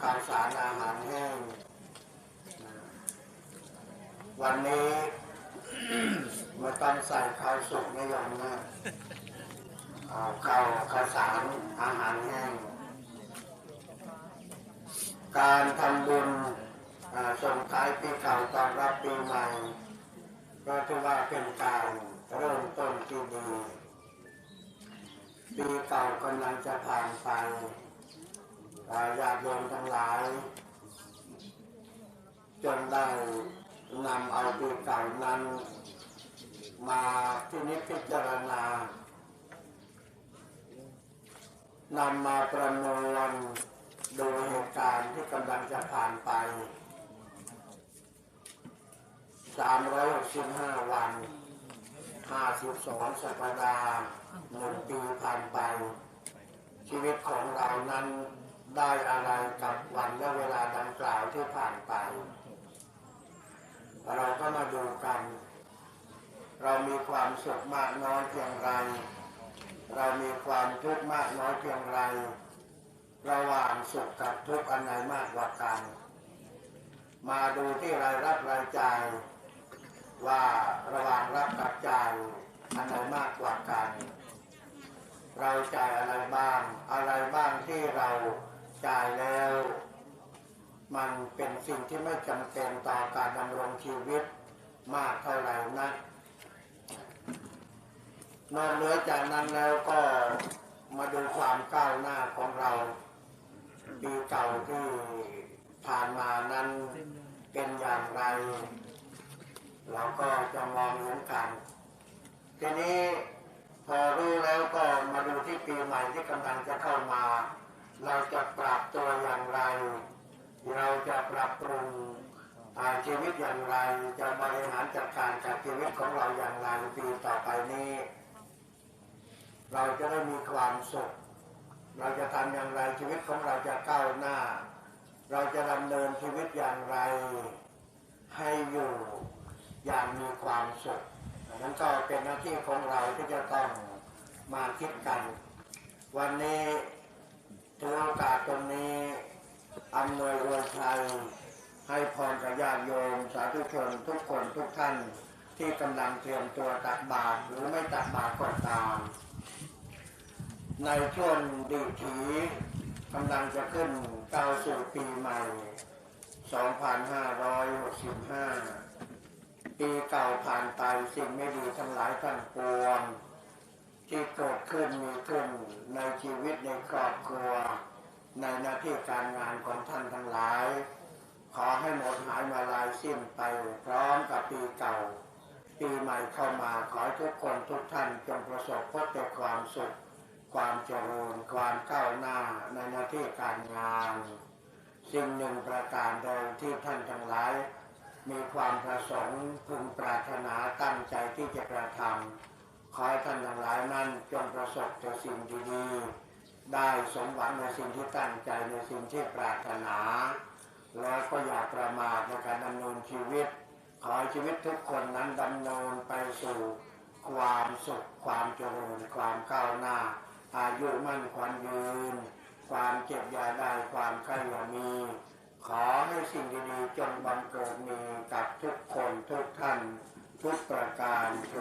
ข้าวสารอาหารแห้งวันนี้ม่ต้องใส่ข้าวสุกไม่ยอมนะเอาข้าวข้าวสารอาหารแห้งการทำบุญส่งท้ายปีเก่าตอนรับปีใหม่ก็ถือว่าเป็นการเริ่มต้นที่ดีปีเก่ากำลังจะผ่านไป อ่าญาติโยมทั้งหลาย จนได้นำเอาปีเก่านั้น มาพินิจพิจารณานำมาประมวลดูเหตุการณ์ที่กำลังจะผ่านไป 365 วัน 52 สัปดาห์หนึ่งปีผ่านไป ชีวิตของเรานั้น ได้อะไรกับวันและเวลาดังกล่าวที่ผ่านไป เราก็มาดูกัน เรามีความสุขมากน้อยเพียงไร เรามีความทุกข์มากน้อยเพียงไร ระหว่างสุขกับทุกข์อันไหนมากกว่ากัน มาดูที่รายรับรายจ่ายว่าระหว่างรับกับจ่ายอันไหนมากกว่ากัน เราจ่ายอะไรบ้าง อะไรบ้างที่เรา จายแล้ว มันเป็นสิ่งที่ไม่จำเป็นต่อการดำรงชีวิตมากเท่าไหร่นักนอกเหนือจากนั้นแล้วก็มาดูความก้าวหน้าของเราปีเก่าที่ผ่านมานั้นเป็นอย่างไร เราก็จะมองเห็นกัน ทีนี้พอรู้แล้วก็มาดูที่ปีใหม่ที่กำลังจะเข้ามา เราจะปรับตัวอย่างไร เราจะปรับปรุงอาชีวิตอย่างไร จะบริหารจัดการกับชีวิตของเราอย่างไรปีต่อไปนี้ เราจะได้มีความสุข เราจะทำอย่างไรชีวิตของเราจะก้าวหน้า เราจะดำเนินชีวิตอย่างไร ให้อยู่อย่างมีความสุขนั้นก็เป็นหน้าที่ของเราที่จะต้องมาคิดกัน วันนี้ ถือโอกาสตรงนี้อำนวยอวยชัยให้พรกับญาติโยมสาธุชนทุกคนทุกท่านที่กำลังเตรียมตัวตักบาตรหรือไม่ตักบาตรก็ตาม ในช่วงดีถีกำลังจะขึ้นเก้าสู่ปีใหม่ 2565 ปีเก่าผ่านไปสิ่งไม่ดีทั้งหลายทั้งปวง ที่เกิดขึ้นมีขึ้นในชีวิตในครอบครัว ในหน้าที่การงานของท่านทั้งหลาย ขอให้หมดหายมาลายสิ้นไปพร้อมกับปีเก่า ปีใหม่เข้ามาขอให้ทุกคนทุกท่านจงประสบพบแต่ความสุข ความเจริญความก้าวหน้าในหน้าที่การงานสิ่งหนึ่งประการใดที่ท่านทั้งหลาย มีความประสงค์พึงปรารถนาตั้งใจที่จะกระทำ ขอให้ท่านทั้งหลายนั้นจงประสบแต่สิ่งดีๆได้สมหวังในสิ่งที่ตั้งใจในสิ่งที่ปรารถนา แล้วก็อย่าประมาทในการดำเนินชีวิต ขอให้ชีวิตทุกคนนั้นดำเนินไปสู่ความสุขความเจริญความก้าวหน้า อายุมั่นขวัญยืน ความเจ็บยาได้ความไข้ยามี ขอให้สิ่งดีๆจงบังเกิดมีกับทุกคนทุกท่าน ทุกประการโจ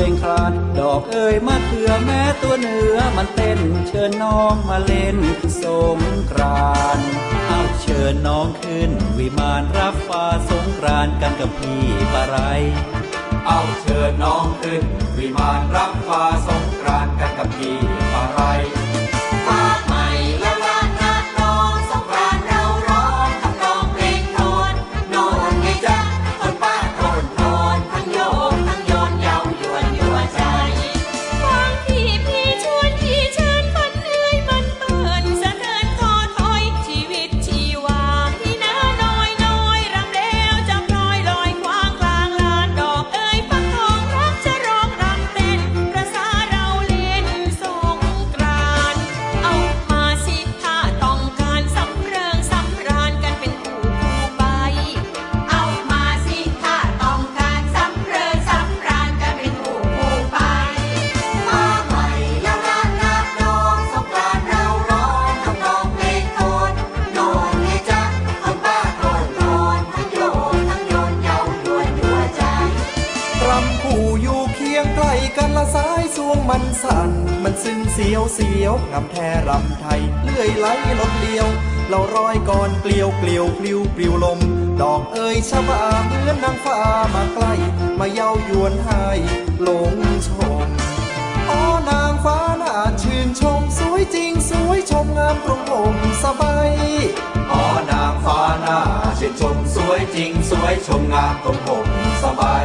เพงคลานดอกเอ่ยมะเขือแม้ตัวเนื้อมันเต้น เชิญน้องมาเล่นสงกรานเอาเชิญน้องขึ้น วิมานรับฟ้าสงกรานกันกับพี่ปะไร เอาเชิญน้องขึ้น วิมานรับฟ้าสงกรานกันกับพี่ปะไร มันสั่น มันซึ้งเสียวเสียวงำแท้รำไทยเลื่อยไหลลดเลียว เรารอยก่อนเกลียวเกลียวปลิวปลิวลม ดอกเอ่ยชะบาเหมือนนางฟ้ามาใกล้ มาเย้ายวนให้หลงชมอ๋อนางฟ้าน่าชื่นชมสวยจริงสวยชมงามตรงผมสบายอ๋อนางฟ้าน่าชื่นชมสวยจริงสวยชมงามตรงผมสบาย